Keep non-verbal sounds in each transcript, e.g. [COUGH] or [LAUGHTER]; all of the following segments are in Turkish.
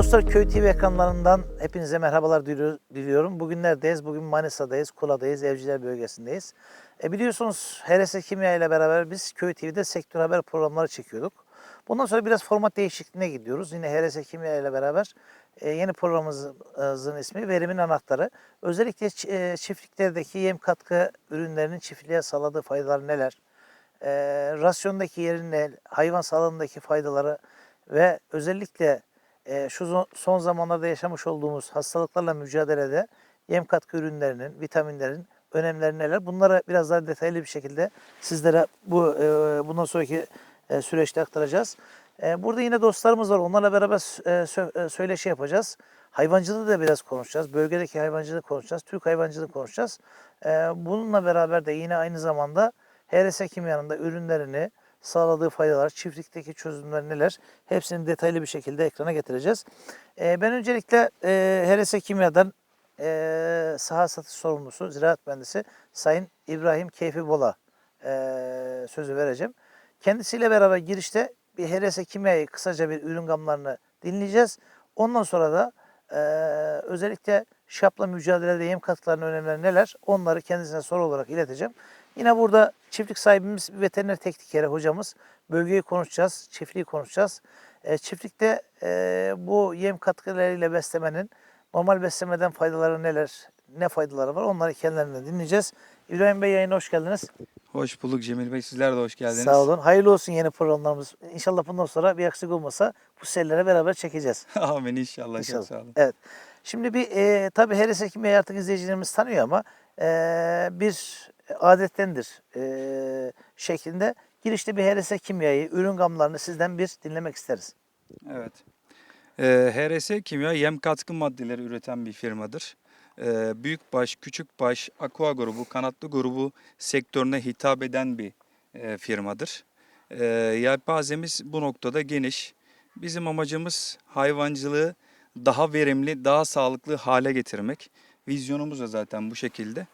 Dostlar Köy TV ekranlarından hepinize merhabalar diliyor- diliyorum. Bugün neredeyiz? Bugün Manisa'dayız, Kula'dayız, Evciler bölgesindeyiz. E biliyorsunuz HRS Kimya ile beraber biz Köy TV'de sektör haber programları çekiyorduk. Bundan sonra biraz format değişikliğine gidiyoruz. Yine HRS Kimya ile beraber e, yeni programımızın ismi Verimin Anahtarı. Özellikle e, çiftliklerdeki yem katkı ürünlerinin çiftliğe sağladığı faydalar neler? E, rasyondaki yerin ne? Hayvan sağlığındaki faydaları ve özellikle e, şu son zamanlarda yaşamış olduğumuz hastalıklarla mücadelede yem katkı ürünlerinin, vitaminlerin önemleri neler? Bunları biraz daha detaylı bir şekilde sizlere bu e, bundan sonraki e, süreçte aktaracağız. E, burada yine dostlarımız var. Onlarla beraber e, sö- e, söyleşi yapacağız. Hayvancılığı da biraz konuşacağız. Bölgedeki hayvancılığı konuşacağız. Türk hayvancılığı konuşacağız. E, bununla beraber de yine aynı zamanda HRS Kimya'nın da ürünlerini, sağladığı faydalar, çiftlikteki çözümler neler hepsini detaylı bir şekilde ekrana getireceğiz. Ee, ben öncelikle e, HRS Kimya'dan e, saha satış sorumlusu, ziraat mühendisi Sayın İbrahim Keyfi Bola e, sözü vereceğim. Kendisiyle beraber girişte bir HRS Kimya'yı kısaca bir ürün gamlarını dinleyeceğiz. Ondan sonra da e, özellikle şapla mücadelede yem katkılarının önemleri neler onları kendisine soru olarak ileteceğim. Yine burada çiftlik sahibimiz veteriner teknikeri hocamız. Bölgeyi konuşacağız, çiftliği konuşacağız. E, çiftlikte e, bu yem katkılarıyla beslemenin normal beslemeden faydaları neler, ne faydaları var onları kendilerinden dinleyeceğiz. İbrahim Bey yayına hoş geldiniz. Hoş bulduk Cemil Bey. Sizler de hoş geldiniz. Sağ olun. Hayırlı olsun yeni programlarımız. İnşallah bundan sonra bir aksilik olmasa bu sellere beraber çekeceğiz. [LAUGHS] Amin inşallah. İnşallah. Çok sağ olun. Evet. Şimdi bir e, tabii HRS Kimya artık izleyicilerimiz tanıyor ama e, bir adettendir e, şeklinde girişte bir HRS Kimya'yı, ürün gamlarını sizden bir dinlemek isteriz. Evet. Ee, HRS Kimya yem katkı maddeleri üreten bir firmadır. Ee, büyükbaş, küçükbaş, aqua grubu, kanatlı grubu sektörüne hitap eden bir e, firmadır. Ee, yelpazemiz bu noktada geniş. Bizim amacımız hayvancılığı daha verimli, daha sağlıklı hale getirmek. Vizyonumuz da zaten bu şekilde.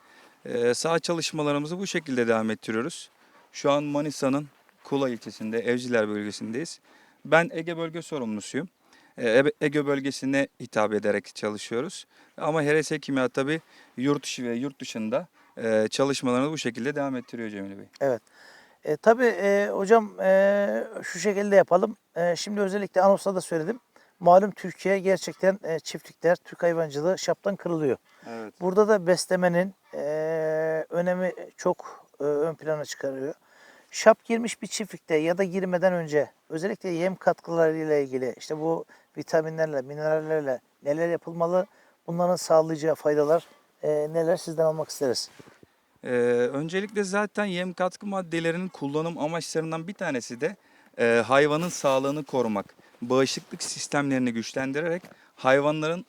Ee, sağ çalışmalarımızı bu şekilde devam ettiriyoruz. Şu an Manisa'nın Kula ilçesinde, Evciler bölgesindeyiz. Ben Ege bölge sorumlusuyum. Ee, Ege bölgesine hitap ederek çalışıyoruz. Ama HRS Kimya tabii yurt dışı ve yurt dışında e, çalışmalarını bu şekilde devam ettiriyor Cemil Bey. Evet. E, tabii e, hocam e, şu şekilde yapalım. E, şimdi özellikle Anos'ta da söyledim. Malum Türkiye gerçekten e, çiftlikler, Türk hayvancılığı şaptan kırılıyor. Evet. Burada da beslemenin e, önemi çok e, ön plana çıkarıyor. Şap girmiş bir çiftlikte ya da girmeden önce özellikle yem katkılarıyla ilgili işte bu vitaminlerle, minerallerle neler yapılmalı? Bunların sağlayacağı faydalar e, neler sizden almak isteriz. Ee, öncelikle zaten yem katkı maddelerinin kullanım amaçlarından bir tanesi de e, hayvanın sağlığını korumak. Bağışıklık sistemlerini güçlendirerek hayvanların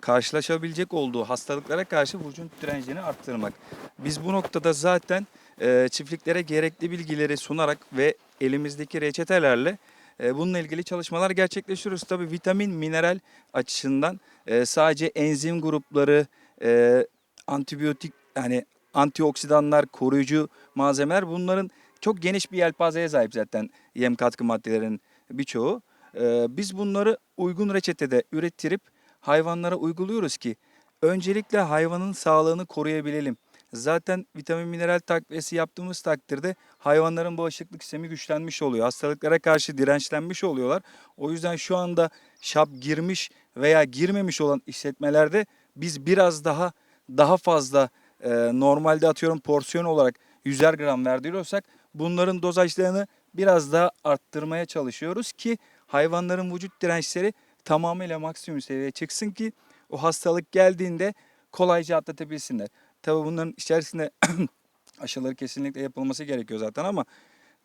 karşılaşabilecek olduğu hastalıklara karşı vücut direncini arttırmak. Biz bu noktada zaten e, çiftliklere gerekli bilgileri sunarak ve elimizdeki reçetelerle e, bununla ilgili çalışmalar gerçekleştiriyoruz. Tabii vitamin, mineral açısından e, sadece enzim grupları, e, antibiyotik yani antioksidanlar, koruyucu malzemeler bunların çok geniş bir yelpazeye sahip zaten yem katkı maddelerinin birçoğu. Ee, biz bunları uygun reçetede ürettirip hayvanlara uyguluyoruz ki öncelikle hayvanın sağlığını koruyabilelim. Zaten vitamin mineral takviyesi yaptığımız takdirde hayvanların bağışıklık sistemi güçlenmiş oluyor. Hastalıklara karşı dirençlenmiş oluyorlar. O yüzden şu anda şap girmiş veya girmemiş olan işletmelerde biz biraz daha daha fazla e, normalde atıyorum porsiyon olarak 100'er gram verdiriyorsak bunların dozajlarını biraz daha arttırmaya çalışıyoruz ki hayvanların vücut dirençleri tamamıyla maksimum seviyeye çıksın ki o hastalık geldiğinde kolayca atlatabilsinler. Tabii bunların içerisinde [CLEARS THROAT] aşıları kesinlikle yapılması gerekiyor zaten ama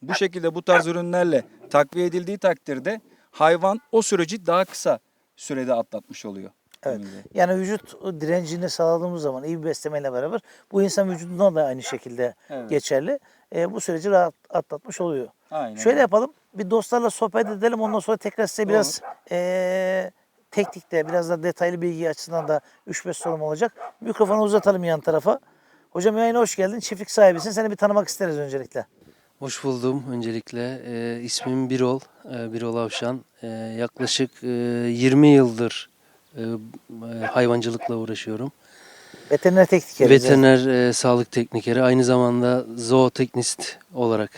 bu şekilde bu tarz ürünlerle takviye edildiği takdirde hayvan o süreci daha kısa sürede atlatmış oluyor. Evet. Yani vücut direncini sağladığımız zaman iyi bir beslemeyle beraber bu insan vücuduna da aynı şekilde Evet. geçerli. E, bu süreci rahat atlatmış oluyor. Aynen. Şöyle öyle. yapalım. Bir dostlarla sohbet edelim. Ondan sonra tekrar size biraz e, teknikte, biraz da detaylı bilgi açısından da 3-5 sorum olacak. Mikrofonu uzatalım yan tarafa. Hocam yayına hoş geldin. Çiftlik sahibisin. Seni bir tanımak isteriz öncelikle. Hoş buldum öncelikle. Ee, ismim Birol, ee, Birol Avşan. Ee, yaklaşık e, 20 yıldır e, e, hayvancılıkla uğraşıyorum. Veteriner teknikeri. Veteriner e, sağlık teknikeri, aynı zamanda zooteknist olarak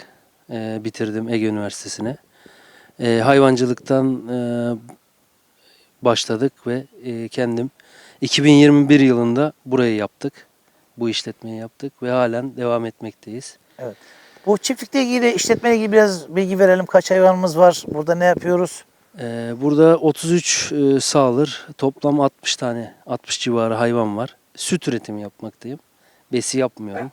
e, bitirdim Ege Üniversitesi'ne. E, hayvancılıktan e, başladık ve e, kendim 2021 yılında burayı yaptık. Bu işletmeyi yaptık ve halen devam etmekteyiz. Bu çiftlikle ilgili, işletmeyle ilgili biraz bilgi verelim. Kaç hayvanımız var? Burada ne yapıyoruz? Ee, burada 33 e, sağılır. Toplam 60 tane, 60 civarı hayvan var. Süt üretimi yapmaktayım. Besi yapmıyorum.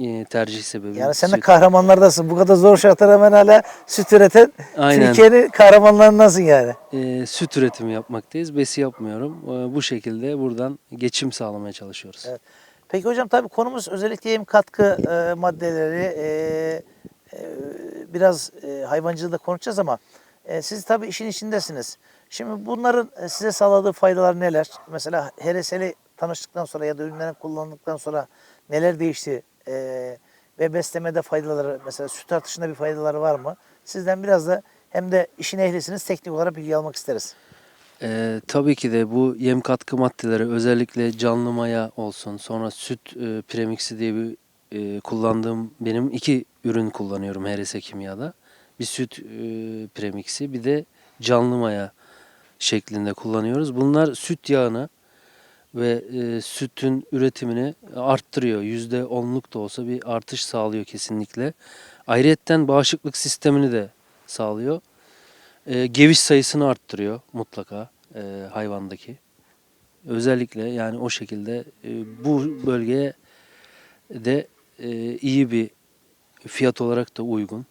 Ee, tercih sebebi. Yani sen de süt. kahramanlardasın. Bu kadar zor şartlara rağmen hala süt üreten Aynen. Türkiye'nin kahramanlarındasın yani. Ee, süt üretimi yapmaktayız. Besi yapmıyorum. Ee, bu şekilde buradan geçim sağlamaya çalışıyoruz. Evet. Peki hocam tabii konumuz özellikle yem katkı e, maddeleri. e, e, biraz e, hayvancılığı da konuşacağız ama e, siz tabii işin içindesiniz. Şimdi bunların e, size sağladığı faydalar neler? Mesela HRS'li tanıştıktan sonra ya da ürünlerini kullandıktan sonra neler değişti? E, ve beslemede faydaları, mesela süt artışında bir faydaları var mı? Sizden biraz da hem de işin ehlisiniz teknik olarak bilgi almak isteriz. Ee, tabii ki de bu yem katkı maddeleri özellikle canlı maya olsun sonra süt e, premixi diye bir e, kullandığım benim iki ürün kullanıyorum HRS Kimya'da. Bir süt e, premixi bir de canlı maya şeklinde kullanıyoruz. Bunlar süt yağını ve e, sütün üretimini arttırıyor. Yüzde onluk da olsa bir artış sağlıyor kesinlikle. Ayrıyetten bağışıklık sistemini de sağlıyor. E, geviş sayısını arttırıyor mutlaka e, hayvandaki. Özellikle yani o şekilde e, bu bölgeye de e, iyi bir fiyat olarak da uygun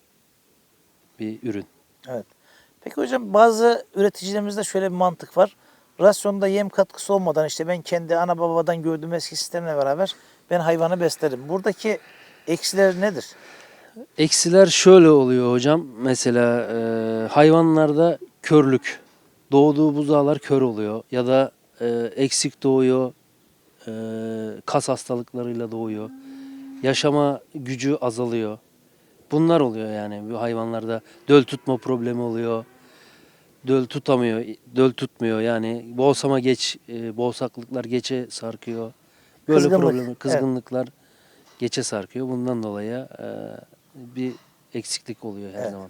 bir ürün. Peki hocam bazı üreticilerimizde şöyle bir mantık var. Rasyonda yem katkısı olmadan işte ben kendi ana babadan gördüğüm eski sistemle beraber ben hayvanı beslerim. Buradaki eksiler nedir? Eksiler şöyle oluyor hocam. Mesela e, hayvanlarda körlük. Doğduğu buzağlar kör oluyor ya da e, eksik doğuyor. e, kas hastalıklarıyla doğuyor. Yaşama gücü azalıyor. Bunlar oluyor yani bu hayvanlarda döl tutma problemi oluyor. Döl tutamıyor, döl tutmuyor yani boğsama geç, e, boğsaklıklar geçe sarkıyor. Böyle Kızgınlık, problemi, evet. kızgınlıklar geçe sarkıyor. Bundan dolayı e, bir eksiklik oluyor her Evet. zaman.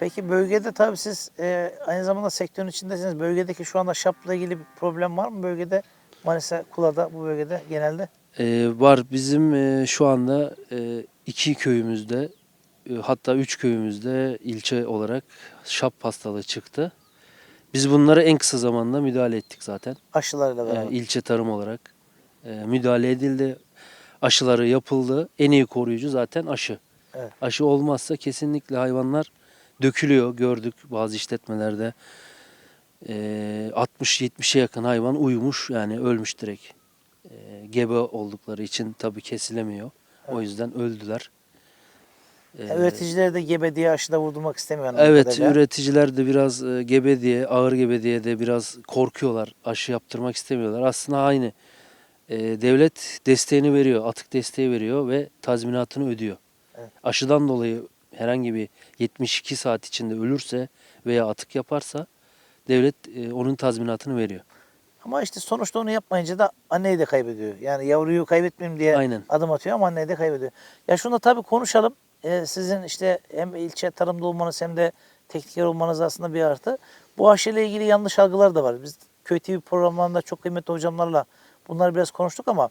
Peki bölgede tabii siz e, aynı zamanda sektörün içindesiniz. Bölgedeki şu anda şapla ilgili bir problem var mı bölgede? Manisa, Kula'da bu bölgede genelde. E, var bizim e, şu anda e, iki köyümüzde e, hatta üç köyümüzde ilçe olarak şap hastalığı çıktı. Biz bunlara en kısa zamanda müdahale ettik zaten. Aşılarla beraber. Yani ilçe tarım olarak e, müdahale edildi. Aşıları yapıldı. En iyi koruyucu zaten aşı. Evet. Aşı olmazsa kesinlikle hayvanlar dökülüyor. Gördük bazı işletmelerde. E, 60-70'e yakın hayvan uyumuş yani ölmüş direkt. E, gebe oldukları için tabii kesilemiyor. O yüzden öldüler. E, üreticileri de gebe diye aşıda vurdurmak istemiyor. Evet kadarıyla. üreticiler de biraz e, gebe diye, ağır gebe diye de biraz korkuyorlar. Aşı yaptırmak istemiyorlar. Aslında aynı. E, devlet desteğini veriyor, atık desteği veriyor ve tazminatını ödüyor. Evet. Aşıdan dolayı herhangi bir 72 saat içinde ölürse veya atık yaparsa devlet e, onun tazminatını veriyor. Ama işte sonuçta onu yapmayınca da anneyi de kaybediyor. Yani yavruyu kaybetmeyeyim diye Aynen. adım atıyor ama anneyi de kaybediyor. Ya şunu da tabii konuşalım. Ee, sizin işte hem ilçe tarımda olmanız hem de tekniker olmanız aslında bir artı. Bu aşıyla ilgili yanlış algılar da var. Biz Köy TV programlarında çok kıymetli hocamlarla bunları biraz konuştuk ama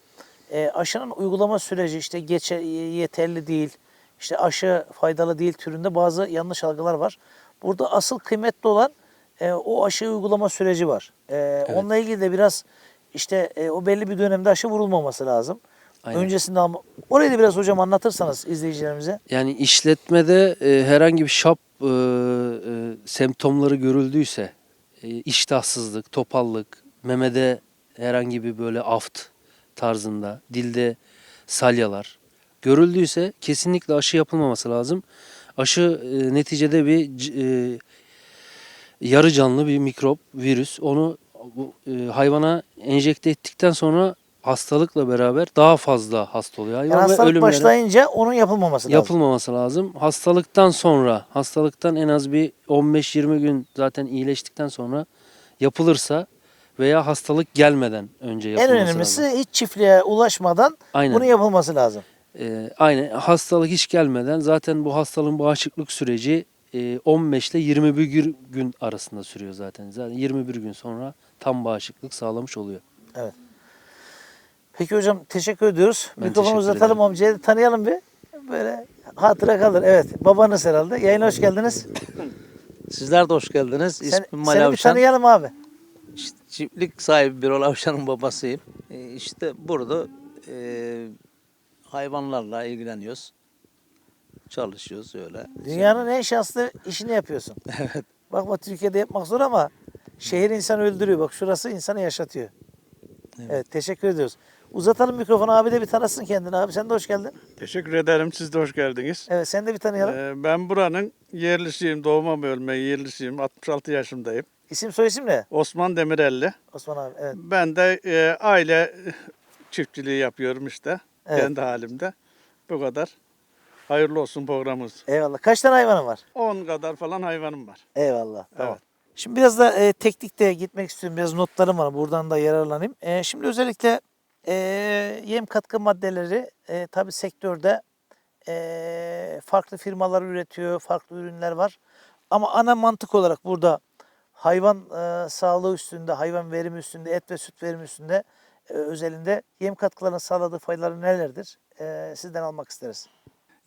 e, aşının uygulama süreci işte geçe, yeterli değil, işte aşı faydalı değil türünde bazı yanlış algılar var. Burada asıl kıymetli olan e, o aşı uygulama süreci var. E, Onunla ilgili de biraz işte e, o belli bir dönemde aşı vurulmaması lazım. Aynen. Öncesinde alma. Orayı da biraz hocam anlatırsanız izleyicilerimize. Yani işletmede e, herhangi bir şap e, e, semptomları görüldüyse, e, iştahsızlık, topallık, memede herhangi bir böyle aft tarzında, dilde salyalar görüldüyse kesinlikle aşı yapılmaması lazım. Aşı e, neticede bir e, yarı canlı bir mikrop, virüs. Onu bu, e, hayvana enjekte ettikten sonra hastalıkla beraber daha fazla hasta oluyor hayvan Yani ve hastalık ölümlere başlayınca onun yapılmaması lazım. yapılmaması lazım. Hastalıktan sonra, hastalıktan en az bir 15-20 gün zaten iyileştikten sonra yapılırsa veya hastalık gelmeden önce En yapılması önemlisi lazım. hiç çiftliğe ulaşmadan Aynen. bunun yapılması lazım. Ee, aynen hastalık hiç gelmeden zaten bu hastalığın bağışıklık süreci e, 15 ile 21 gün- gün arasında sürüyor zaten. Zaten 21 gün sonra tam bağışıklık sağlamış oluyor. Peki hocam teşekkür ediyoruz. Ben Mikrofonu uzatalım amcayı tanıyalım bir. Böyle hatıra kalır. Evet babanız herhalde. Yayına hoş geldiniz. [COUGHS] Sizler de hoş geldiniz. Sen, İsmim Mali seni bir Avşan. tanıyalım abi. İşte çiftlik sahibi Birol Avşan'ın babasıyım. Ee, işte burada e, hayvanlarla ilgileniyoruz. Çalışıyoruz öyle. Dünyanın en şanslı işini yapıyorsun. [LAUGHS] Evet. Bakma Türkiye'de yapmak zor ama şehir insanı öldürüyor. Bak şurası insanı yaşatıyor. Evet. Evet. teşekkür ediyoruz. Uzatalım mikrofonu abi de bir tanısın kendini abi. Sen de hoş geldin. Teşekkür ederim. Siz de hoş geldiniz. Evet sen de bir tanıyalım. Ee, ben buranın yerlisiyim. Doğma bölme yerlisiyim. 66 yaşındayım. İsim soy isim ne? Osman Demirelli. Osman abi. Evet. Ben de e, aile çiftçiliği yapıyorum işte. Evet. Kendi halimde. Bu kadar. Hayırlı olsun programımız. Eyvallah. Kaç tane hayvanın var? 10 kadar falan hayvanım var. Eyvallah. Tamam. Evet. Şimdi biraz da e, teknikte gitmek istiyorum. Biraz notlarım var. Buradan da yararlanayım. E, şimdi özellikle e, yem katkı maddeleri e, tabii sektörde e, farklı firmalar üretiyor. Farklı ürünler var. Ama ana mantık olarak burada hayvan e, sağlığı üstünde, hayvan verimi üstünde, et ve süt verimi üstünde e, özelinde yem katkılarının sağladığı faydaları nelerdir? E, sizden almak isteriz.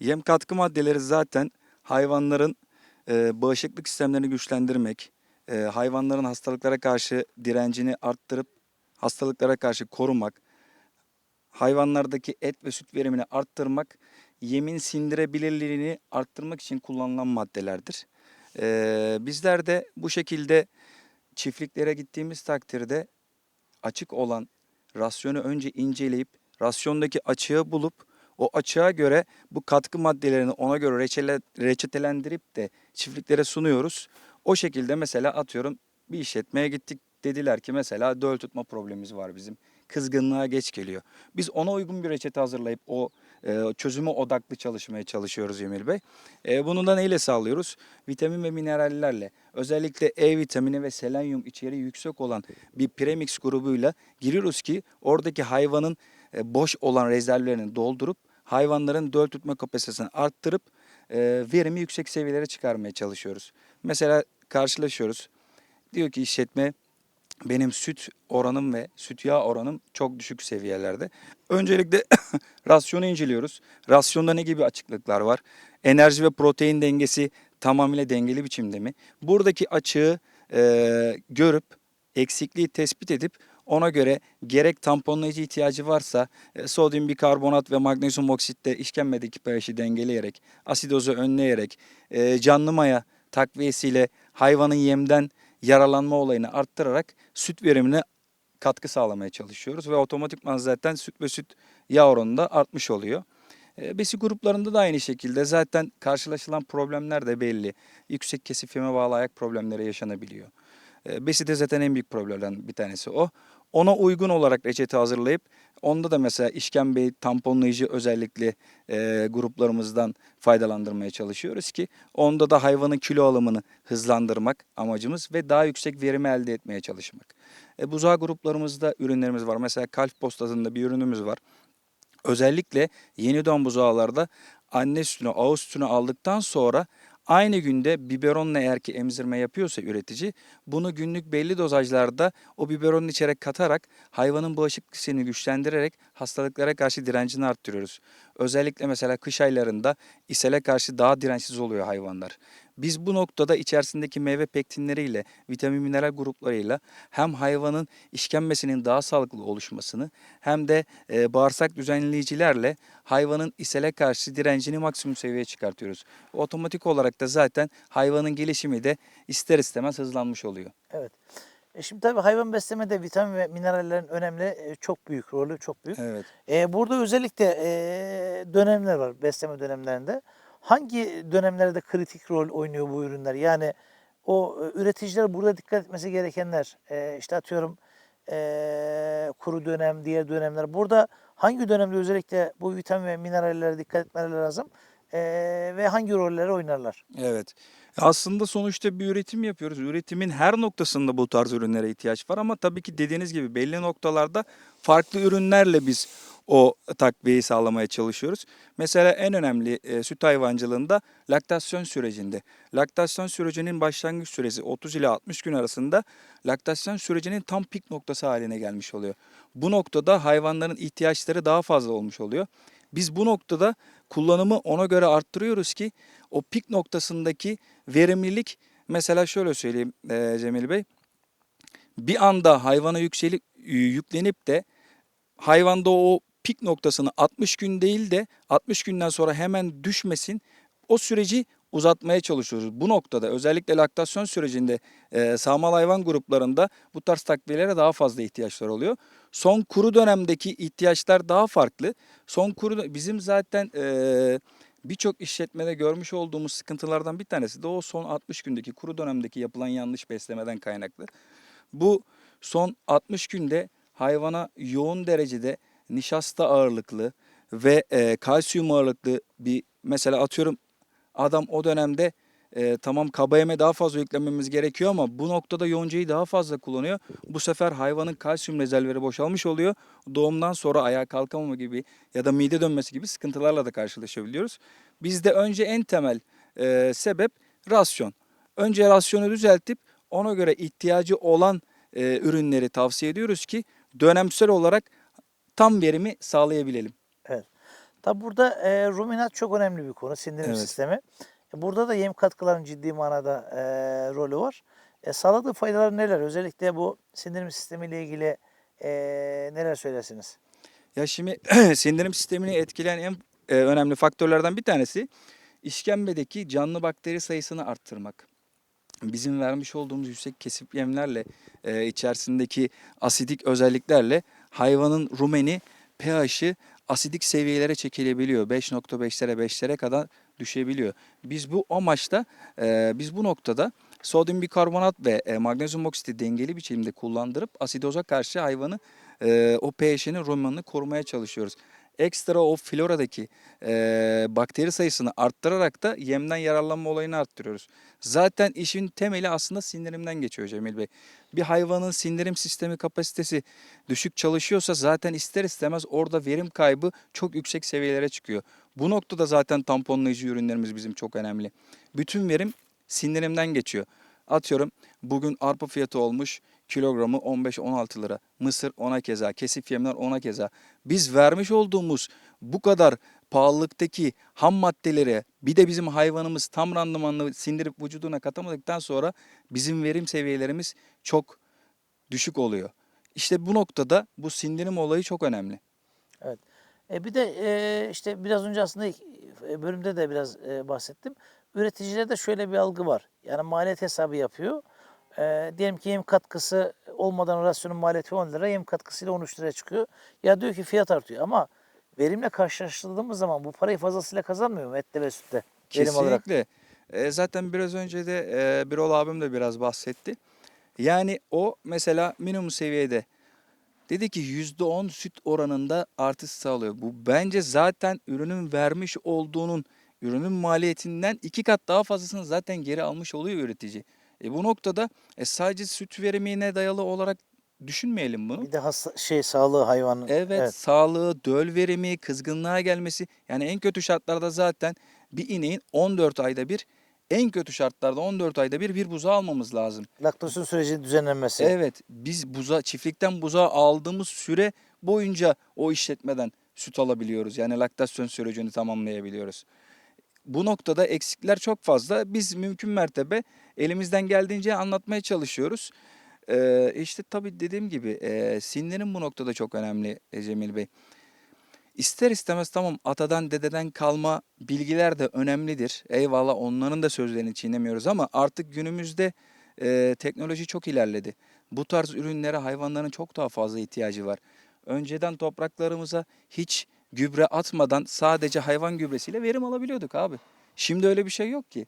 Yem katkı maddeleri zaten hayvanların e, bağışıklık sistemlerini güçlendirmek, e, hayvanların hastalıklara karşı direncini arttırıp hastalıklara karşı korumak, hayvanlardaki et ve süt verimini arttırmak, yemin sindirebilirliğini arttırmak için kullanılan maddelerdir. E, bizler de bu şekilde çiftliklere gittiğimiz takdirde açık olan rasyonu önce inceleyip rasyondaki açığı bulup o açığa göre bu katkı maddelerini ona göre reçele, reçetelendirip de çiftliklere sunuyoruz. O şekilde mesela atıyorum bir işletmeye gittik dediler ki mesela döl tutma problemimiz var bizim. Kızgınlığa geç geliyor. Biz ona uygun bir reçete hazırlayıp o e, çözüme odaklı çalışmaya çalışıyoruz Emir Bey. E, bunu da neyle sağlıyoruz? Vitamin ve minerallerle. Özellikle E vitamini ve selenyum içeriği yüksek olan bir premix grubuyla giriyoruz ki oradaki hayvanın e, boş olan rezervlerini doldurup hayvanların döl tutma kapasitesini arttırıp e, verimi yüksek seviyelere çıkarmaya çalışıyoruz. Mesela karşılaşıyoruz. Diyor ki işletme benim süt oranım ve süt yağ oranım çok düşük seviyelerde. Öncelikle [COUGHS] rasyonu inceliyoruz. Rasyonda ne gibi açıklıklar var? Enerji ve protein dengesi tamamıyla dengeli biçimde mi? Buradaki açığı e, görüp eksikliği tespit edip ona göre gerek tamponlayıcı ihtiyacı varsa e, sodyum bikarbonat ve magnezyum oksitle işkembedeki pH'i dengeleyerek, asidozu önleyerek, e, canlı maya takviyesiyle hayvanın yemden yaralanma olayını arttırarak süt verimine katkı sağlamaya çalışıyoruz ve otomatikman zaten süt ve süt yağ oranı artmış oluyor. E, Besi gruplarında da aynı şekilde zaten karşılaşılan problemler de belli. Yüksek kesif bağlı ayak problemleri yaşanabiliyor. E, Besi de zaten en büyük problemlerden bir tanesi o. Ona uygun olarak reçete hazırlayıp onda da mesela işkembe tamponlayıcı özellikle e, gruplarımızdan faydalandırmaya çalışıyoruz ki onda da hayvanın kilo alımını hızlandırmak amacımız ve daha yüksek verimi elde etmeye çalışmak. E, buzağı gruplarımızda ürünlerimiz var. Mesela kalp post adında bir ürünümüz var. Özellikle yeni doğan buzağlarda anne sütünü, ağız sütünü aldıktan sonra aynı günde biberonla eğer ki emzirme yapıyorsa üretici bunu günlük belli dozajlarda o biberonun içeri katarak hayvanın bağışıklık sistemini güçlendirerek hastalıklara karşı direncini arttırıyoruz. Özellikle mesela kış aylarında ishale karşı daha dirençsiz oluyor hayvanlar. Biz bu noktada içerisindeki meyve pektinleriyle, vitamin mineral gruplarıyla hem hayvanın işkembesinin daha sağlıklı oluşmasını hem de e, bağırsak düzenleyicilerle hayvanın ishale karşı direncini maksimum seviyeye çıkartıyoruz. Otomatik olarak da zaten hayvanın gelişimi de ister istemez hızlanmış oluyor. Evet. E şimdi tabii hayvan beslemede vitamin ve minerallerin önemli, e, çok büyük rolü çok büyük. Evet. E, burada özellikle e, dönemler var besleme dönemlerinde. Hangi dönemlerde kritik rol oynuyor bu ürünler? Yani o e, üreticiler burada dikkat etmesi gerekenler, e, işte atıyorum e, kuru dönem, diğer dönemler. Burada hangi dönemde özellikle bu vitamin ve minerallere dikkat etmeleri lazım ve hangi rolleri oynarlar? Evet. Aslında sonuçta bir üretim yapıyoruz. Üretimin her noktasında bu tarz ürünlere ihtiyaç var ama tabii ki dediğiniz gibi belli noktalarda farklı ürünlerle biz o takviyeyi sağlamaya çalışıyoruz. Mesela en önemli e, süt hayvancılığında laktasyon sürecinde. Laktasyon sürecinin başlangıç süresi 30 ile 60 gün arasında laktasyon sürecinin tam pik noktası haline gelmiş oluyor. Bu noktada hayvanların ihtiyaçları daha fazla olmuş oluyor. Biz bu noktada kullanımı ona göre arttırıyoruz ki o pik noktasındaki verimlilik mesela şöyle söyleyeyim eee, Cemil Bey. Bir anda hayvana yükselip yüklenip de hayvanda o pik noktasını 60 gün değil de 60 günden sonra hemen düşmesin. O süreci uzatmaya çalışıyoruz. Bu noktada özellikle laktasyon sürecinde eee sağmal hayvan gruplarında bu tarz takviyelere daha fazla ihtiyaçlar oluyor. Son kuru dönemdeki ihtiyaçlar daha farklı. Son kuru bizim zaten eee, birçok işletmede görmüş olduğumuz sıkıntılardan bir tanesi de o son 60 gündeki kuru dönemdeki yapılan yanlış beslemeden kaynaklı. Bu son 60 günde hayvana yoğun derecede nişasta ağırlıklı ve e, kalsiyum ağırlıklı bir mesela atıyorum adam o dönemde e, tamam kaba yeme daha fazla yüklememiz gerekiyor ama bu noktada yoncayı daha fazla kullanıyor. Bu sefer hayvanın kalsiyum rezervleri boşalmış oluyor. Doğumdan sonra ayağa kalkamama gibi ya da mide dönmesi gibi sıkıntılarla da karşılaşabiliyoruz. Bizde önce en temel e, sebep rasyon. Önce rasyonu düzeltip ona göre ihtiyacı olan e, ürünleri tavsiye ediyoruz ki dönemsel olarak tam verimi sağlayabilelim. Tabi burada e, ruminat çok önemli bir konu, sindirim Evet. sistemi. E, burada da yem katkılarının ciddi manada e, rolü var. E, sağladığı faydalar neler? Özellikle bu sindirim sistemiyle ilgili e, neler söylersiniz? Ya şimdi [CLEARS THROAT] sindirim sistemini etkileyen en e, önemli faktörlerden bir tanesi işkembedeki canlı bakteri sayısını arttırmak. Bizim vermiş olduğumuz yüksek kesip yemlerle e, içerisindeki asidik özelliklerle hayvanın rumeni pH'i asidik seviyelere çekilebiliyor. 5.5'lere 5'lere kadar düşebiliyor. Biz bu amaçta e, biz bu noktada sodyum bikarbonat ve e, magnezyum oksiti dengeli biçimde kullandırıp asidoza karşı hayvanı e, o pH'ini rumenini korumaya çalışıyoruz. Ekstra o floradaki e, bakteri sayısını arttırarak da yemden yararlanma olayını arttırıyoruz. Zaten işin temeli aslında sindirimden geçiyor Cemil Bey. Bir hayvanın sindirim sistemi kapasitesi düşük çalışıyorsa zaten ister istemez orada verim kaybı çok yüksek seviyelere çıkıyor. Bu noktada zaten tamponlayıcı ürünlerimiz bizim çok önemli. Bütün verim sindirimden geçiyor. Atıyorum bugün arpa fiyatı olmuş kilogramı 15-16 lira. Mısır ona keza, kesif yemler ona keza. Biz vermiş olduğumuz bu kadar pahalılıktaki ham maddeleri bir de bizim hayvanımız tam randımanlı sindirip vücuduna katamadıktan sonra bizim verim seviyelerimiz çok düşük oluyor. İşte bu noktada bu sindirim olayı çok önemli. E, bir de e, işte biraz önce aslında e, bölümde de biraz e, bahsettim. Üreticilerde şöyle bir algı var. Yani maliyet hesabı yapıyor. E, diyelim ki yem katkısı olmadan rasyonun maliyeti 10 lira, yem katkısıyla 13 liraya çıkıyor. Ya diyor ki fiyat artıyor ama verimle karşılaştırdığımız zaman bu parayı fazlasıyla kazanmıyor mu ette ve sütte? Kesinlikle. E, zaten biraz önce de e, Birol abim de biraz bahsetti. Yani o mesela minimum seviyede dedi ki %10 süt oranında artış sağlıyor. Bu bence zaten ürünün vermiş olduğunun ürünün maliyetinden iki kat daha fazlasını zaten geri almış oluyor üretici. E, bu noktada e, sadece süt verimine dayalı olarak düşünmeyelim bunu. Bir de hasta, şey sağlığı hayvanın. Evet, sağlığı, döl verimi, kızgınlığa gelmesi. Yani en kötü şartlarda zaten bir ineğin 14 ayda bir, en kötü şartlarda 14 ayda bir bir buzağı almamız lazım. Laktasyon sürecinin düzenlenmesi. Evet, biz buza çiftlikten buzağı aldığımız süre boyunca o işletmeden süt alabiliyoruz. Yani laktasyon sürecini tamamlayabiliyoruz. Bu noktada eksikler çok fazla. Biz mümkün mertebe elimizden geldiğince anlatmaya çalışıyoruz. Ee, işte tabii dediğim gibi e, sindirim bu noktada çok önemli Cemil Bey. İster istemez tamam atadan dededen kalma bilgiler de önemlidir. Eyvallah onların da sözlerini çiğnemiyoruz ama artık günümüzde e, teknoloji çok ilerledi. Bu tarz ürünlere hayvanların çok daha fazla ihtiyacı var. Önceden topraklarımıza hiç gübre atmadan sadece hayvan gübresiyle verim alabiliyorduk abi. Şimdi öyle bir şey yok ki.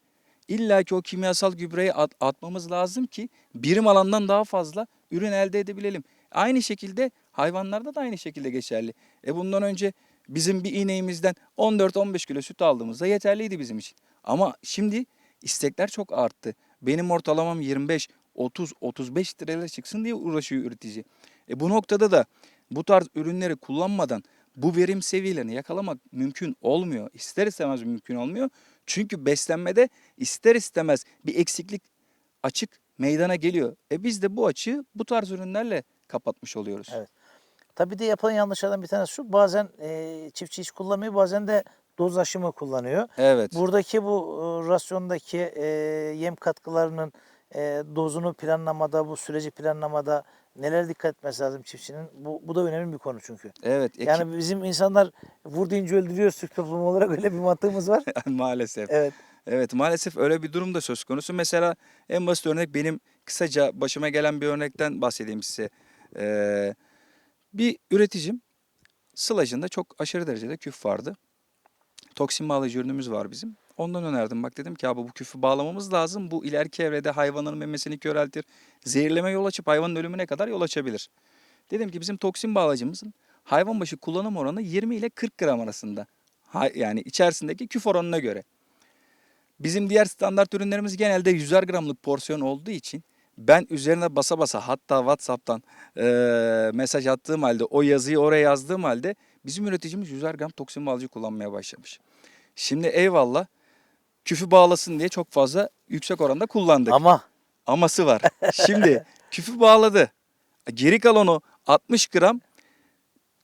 İlla ki o kimyasal gübreyi at- atmamız lazım ki birim alandan daha fazla ürün elde edebilelim. Aynı şekilde hayvanlarda da aynı şekilde geçerli. E bundan önce bizim bir ineğimizden 14-15 kilo süt aldığımızda yeterliydi bizim için. Ama şimdi istekler çok arttı. Benim ortalamam 25, 30, 35 liraya çıksın diye uğraşıyor üretici. E bu noktada da bu tarz ürünleri kullanmadan bu verim seviyelerini yakalamak mümkün olmuyor. İster istemez mümkün olmuyor. Çünkü beslenmede ister istemez bir eksiklik açık meydana geliyor. E biz de bu açığı bu tarz ürünlerle kapatmış oluyoruz. Evet. Tabii de yapılan yanlışlardan bir tanesi şu. Bazen e, çiftçi hiç kullanmıyor, bazen de doz aşımı kullanıyor. Evet. Buradaki bu e, rasyondaki e, yem katkılarının e, dozunu planlamada, bu süreci planlamada neler dikkat etmesi lazım çiftçinin? Bu, bu da önemli bir konu çünkü. Evet. ekip- Yani bizim insanlar vur deyince öldürüyoruz Türk toplumu olarak öyle bir mantığımız var. [LAUGHS] maalesef. Evet. Evet maalesef öyle bir durum da söz konusu. Mesela en basit örnek benim kısaca başıma gelen bir örnekten bahsedeyim size. Ee, bir üreticim sılajında çok aşırı derecede küf vardı. Toksin bağlayıcı ürünümüz var bizim. Ondan önerdim. Bak dedim ki abi bu küfü bağlamamız lazım. Bu ileriki evrede hayvanın memesini köreltir. Zehirleme yol açıp hayvanın ölümüne kadar yol açabilir. Dedim ki bizim toksin bağlayıcımızın hayvan başı kullanım oranı 20 ile 40 gram arasında. Yani içerisindeki küf oranına göre. Bizim diğer standart ürünlerimiz genelde 100'er gramlık porsiyon olduğu için ben üzerine basa basa hatta WhatsApp'tan eee, mesaj attığım halde o yazıyı oraya yazdığım halde bizim üreticimiz 100'er gram toksin bağlayıcı kullanmaya başlamış. Şimdi eyvallah küfü bağlasın diye çok fazla yüksek oranda kullandık. Ama Aması var. [LAUGHS] Şimdi küfü bağladı. Geri kalan o 60 gram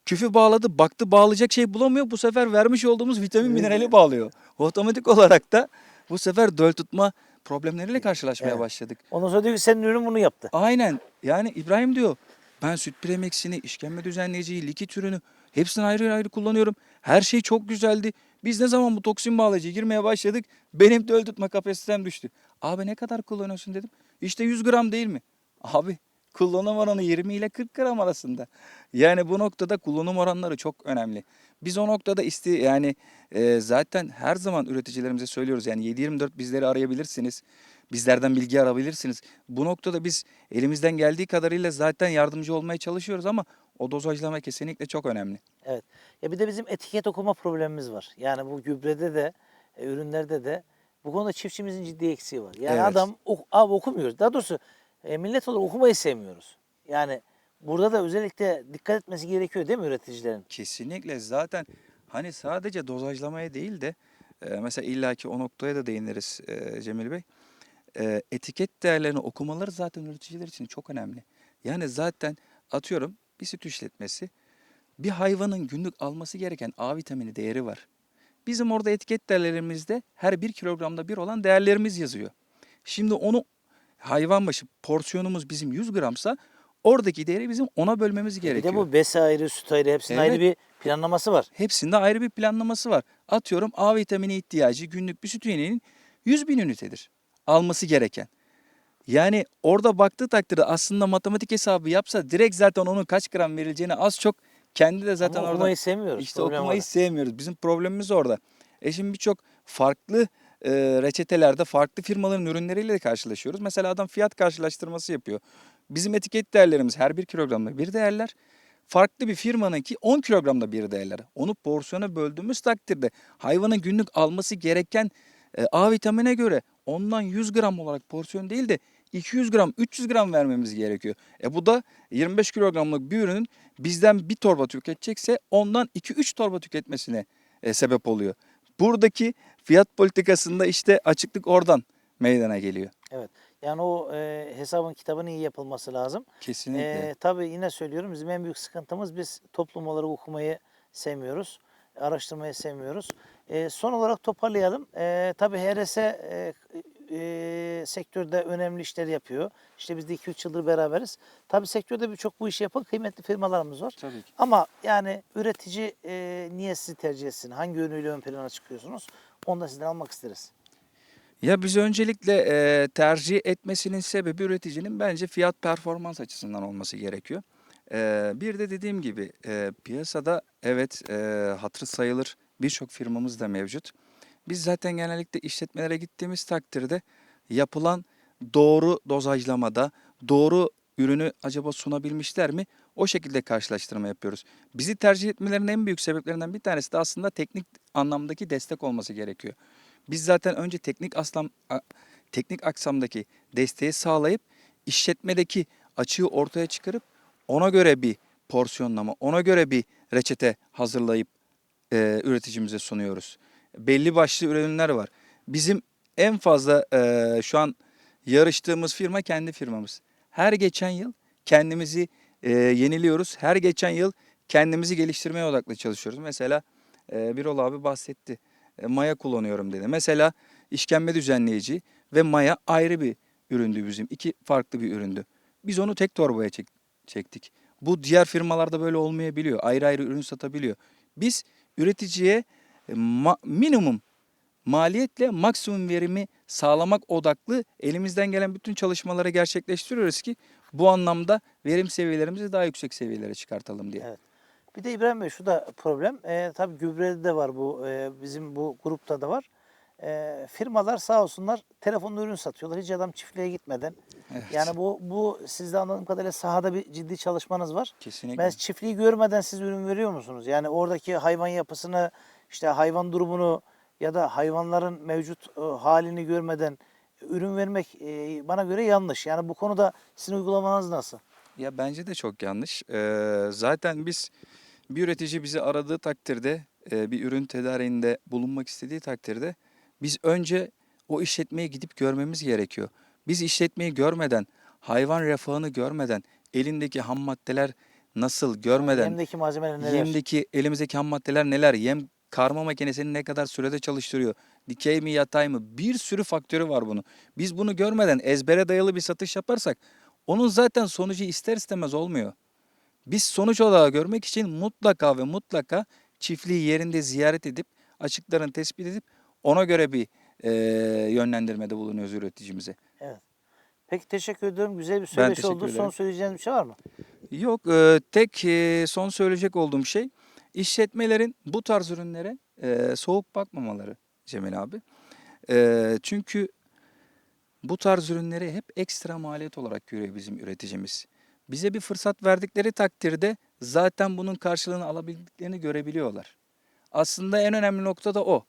küfü bağladı. Baktı bağlayacak şey bulamıyor. Bu sefer vermiş olduğumuz vitamin minerali bağlıyor. Otomatik olarak da bu sefer döl tutma problemleriyle karşılaşmaya Evet. başladık. ondan sonra diyor ki senin ürün bunu yaptı. Aynen. Yani İbrahim diyor ben süt premixini, işkembe düzenleyiciyi, likit ürünü hepsini ayrı ayrı kullanıyorum. Her şey çok güzeldi. Biz ne zaman bu toksin bağlayıcıya girmeye başladık benim döl tutma kapasitem düştü. Abi ne kadar kullanıyorsun dedim. İşte 100 gram değil mi? Abi kullanım oranı 20 ile 40 gram arasında. Yani bu noktada kullanım oranları çok önemli. Biz o noktada iste yani e, zaten her zaman üreticilerimize söylüyoruz yani 7/24 bizleri arayabilirsiniz. Bizlerden bilgi alabilirsiniz. Bu noktada biz elimizden geldiği kadarıyla zaten yardımcı olmaya çalışıyoruz ama o dozajlama kesinlikle çok önemli. Evet. Ya bir de bizim etiket okuma problemimiz var. Yani bu gübrede de, e, ürünlerde de bu konuda çiftçimizin ciddi eksiği var. Yani Evet. adam ok, abi okumuyoruz. Daha doğrusu e, millet olarak okumayı sevmiyoruz. Yani burada da özellikle dikkat etmesi gerekiyor değil mi üreticilerin? Kesinlikle zaten hani sadece dozajlamaya değil de e, mesela illaki o noktaya da değiniriz e, Cemil Bey. E, etiket değerlerini okumaları zaten üreticiler için çok önemli. Yani zaten atıyorum bir süt işletmesi bir hayvanın günlük alması gereken A vitamini değeri var. Bizim orada etiket değerlerimizde her bir kilogramda bir olan değerlerimiz yazıyor. Şimdi onu hayvan başı porsiyonumuz bizim 100 gramsa oradaki değeri bizim ona bölmemiz Bir gerekiyor. de bu bes ayrı, süt ayrı hepsinin ayrı Evet. bir planlaması var. Hepsinde ayrı bir planlaması var. Atıyorum A vitamini ihtiyacı günlük bir süt üyenin 100 bin ünitedir alması gereken. Yani orada baktığı takdirde aslında matematik hesabı yapsa direkt zaten onun kaç gram verileceğini az çok kendi de zaten Ama orada okumayı sevmiyoruz. işte Problem okumayı orada. sevmiyoruz. Bizim problemimiz orada. E şimdi birçok farklı e, reçetelerde farklı firmaların ürünleriyle de karşılaşıyoruz. Mesela adam fiyat karşılaştırması yapıyor. Bizim etiket değerlerimiz her bir kilogramda bir değerler. Farklı bir firmanınki 10 kilogramda bir değerler. Onu porsiyona böldüğümüz takdirde hayvanın günlük alması gereken e, A vitamine göre ondan 100 gram olarak porsiyon değil de 200 gram 300 gram vermemiz gerekiyor. E bu da 25 kilogramlık bir ürünün bizden bir torba tüketecekse ondan 2-3 torba tüketmesine e, sebep oluyor. Buradaki fiyat politikasında işte açıklık oradan meydana geliyor. Evet. Yani o e, hesabın kitabının iyi yapılması lazım. Kesinlikle. Ee, tabii yine söylüyorum bizim en büyük sıkıntımız biz toplum olarak okumayı sevmiyoruz. Araştırmayı sevmiyoruz. Ee, son olarak toparlayalım. Ee, tabii HRS e, e, sektörde önemli işler yapıyor. İşte biz de 2-3 yıldır beraberiz. Tabii sektörde birçok bu işi yapan kıymetli firmalarımız var. Tabii ki. Ama yani üretici e, niye sizi tercih etsin? Hangi yönüyle ön plana çıkıyorsunuz? Onu da sizden almak isteriz. Ya biz öncelikle e, tercih etmesinin sebebi üreticinin bence fiyat performans açısından olması gerekiyor. E, bir de dediğim gibi e, piyasada evet e, hatırı sayılır birçok firmamız da mevcut. Biz zaten genellikle işletmelere gittiğimiz takdirde yapılan doğru dozajlamada, doğru ürünü acaba sunabilmişler mi? O şekilde karşılaştırma yapıyoruz. Bizi tercih etmelerinin en büyük sebeplerinden bir tanesi de aslında teknik anlamdaki destek olması gerekiyor. Biz zaten önce teknik aslam teknik aksamdaki desteği sağlayıp işletmedeki açığı ortaya çıkarıp ona göre bir porsiyonlama, ona göre bir reçete hazırlayıp e, üreticimize sunuyoruz. Belli başlı ürünler var. Bizim en fazla e, şu an yarıştığımız firma kendi firmamız. Her geçen yıl kendimizi e, yeniliyoruz. Her geçen yıl kendimizi geliştirmeye odaklı çalışıyoruz. Mesela e, Birol abi bahsetti. E, maya kullanıyorum dedi. Mesela işkembe düzenleyici ve maya ayrı bir üründü bizim. İki farklı bir üründü. Biz onu tek torbaya çek- çektik. Bu diğer firmalarda böyle olmayabiliyor. Ayrı ayrı ürün satabiliyor. Biz üreticiye ma- minimum maliyetle maksimum verimi sağlamak odaklı elimizden gelen bütün çalışmaları gerçekleştiriyoruz ki bu anlamda verim seviyelerimizi daha yüksek seviyelere çıkartalım diye. Evet. Bir de İbrahim Bey şu da problem. E, tabii gübrede de var bu. e, bizim bu grupta da var. E, firmalar sağ olsunlar telefonla ürün satıyorlar. Hiç adam çiftliğe gitmeden. Evet. Yani bu bu sizde anladığım kadarıyla sahada bir ciddi çalışmanız var. Kesinlikle. Ben çiftliği görmeden siz ürün veriyor musunuz? Yani oradaki hayvan yapısını, işte hayvan durumunu ya da hayvanların mevcut e, halini görmeden ürün vermek e, bana göre yanlış. Yani bu konuda sizin uygulamanız nasıl? Ya bence de çok yanlış. Ee, zaten biz bir üretici bizi aradığı takdirde, e, bir ürün tedariğinde bulunmak istediği takdirde biz önce o işletmeyi gidip görmemiz gerekiyor. Biz işletmeyi görmeden, hayvan refahını görmeden, elindeki ham maddeler nasıl görmeden, Yemdeki malzemeler neler? Yemdeki elimizdeki ham maddeler neler? Yem karma makinesini ne kadar sürede çalıştırıyor? Dikey mi yatay mı? Bir sürü faktörü var bunu. Biz bunu görmeden ezbere dayalı bir satış yaparsak onun zaten sonucu ister istemez olmuyor. Biz sonuç olarak görmek için mutlaka ve mutlaka çiftliği yerinde ziyaret edip açıklarını tespit edip ona göre bir eee, yönlendirmede bulunuyoruz üreticimize. Peki teşekkür ediyorum. Güzel bir söyleşi oldu. Son ederim. söyleyeceğiniz bir şey var mı? Yok, e, tek e, son söyleyecek olduğum şey işletmelerin bu tarz ürünlere e, soğuk bakmamaları Cemil abi. E, çünkü bu tarz ürünleri hep ekstra maliyet olarak görüyor bizim üreticimiz. Bize bir fırsat verdikleri takdirde zaten bunun karşılığını alabildiklerini görebiliyorlar. Aslında en önemli nokta da o.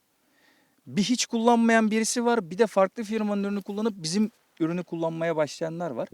Bir hiç kullanmayan birisi var, bir de farklı firmanın ürünü kullanıp bizim ürünü kullanmaya başlayanlar var.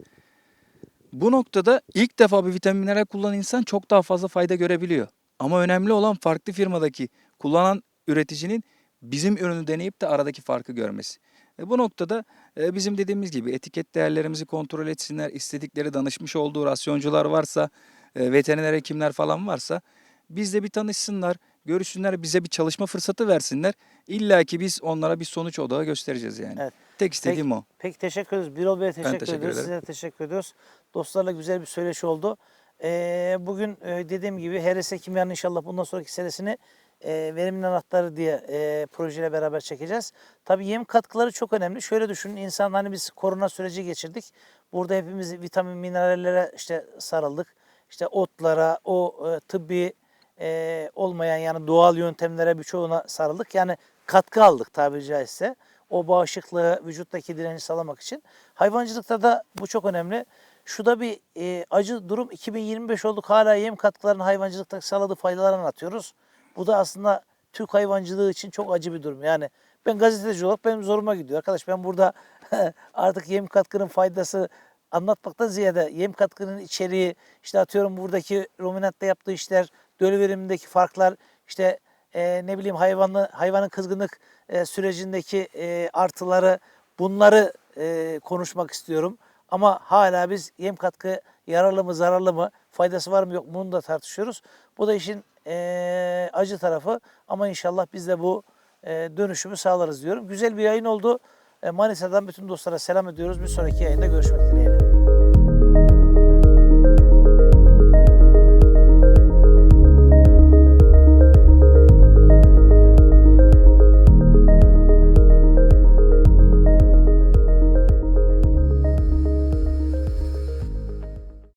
Bu noktada ilk defa bir vitamin mineral kullanan insan çok daha fazla fayda görebiliyor. Ama önemli olan farklı firmadaki kullanan üreticinin bizim ürünü deneyip de aradaki farkı görmesi. E bu noktada e, bizim dediğimiz gibi etiket değerlerimizi kontrol etsinler. istedikleri danışmış olduğu rasyoncular varsa, e, veteriner hekimler falan varsa bizle bir tanışsınlar, görüşsünler, bize bir çalışma fırsatı versinler. İlla ki biz onlara bir sonuç odağı göstereceğiz yani. Evet. Tek istediğim o. Peki teşekkür ederiz. Birol Bey'e teşekkür, teşekkür ediyoruz. ederim. Size teşekkür ediyoruz. Dostlarla güzel bir söyleşi oldu. Ee, bugün e, dediğim gibi HRS Kimya'nın inşallah bundan sonraki senesini e, verimin anahtarı diye e, projeyle beraber çekeceğiz. Tabii yem katkıları çok önemli. Şöyle düşünün insan hani biz korona süreci geçirdik. Burada hepimiz vitamin minerallere işte sarıldık. İşte otlara, o e, tıbbi e, olmayan yani doğal yöntemlere birçoğuna sarıldık. Yani katkı aldık tabiri caizse. O bağışıklığı, vücuttaki direnci sağlamak için. Hayvancılıkta da bu çok önemli. Şu da bir e, acı durum. 2025 olduk hala yem katkılarının hayvancılıkta sağladığı faydaları anlatıyoruz. Bu da aslında Türk hayvancılığı için çok acı bir durum. Yani ben gazeteci olarak benim zoruma gidiyor. Arkadaş ben burada [LAUGHS] artık yem katkının faydası anlatmaktan ziyade yem katkının içeriği, işte atıyorum buradaki ruminatta yaptığı işler, dölü verimindeki farklar, işte e, ne bileyim hayvanlı hayvanın kızgınlık e, sürecindeki e, artıları bunları e, konuşmak istiyorum. Ama hala biz yem katkı yararlı mı zararlı mı faydası var mı yok mu bunu da tartışıyoruz. Bu da işin e, acı tarafı ama inşallah biz de bu e, dönüşümü sağlarız diyorum. Güzel bir yayın oldu. E, Manisa'dan bütün dostlara selam ediyoruz. Bir sonraki yayında görüşmek dileğiyle.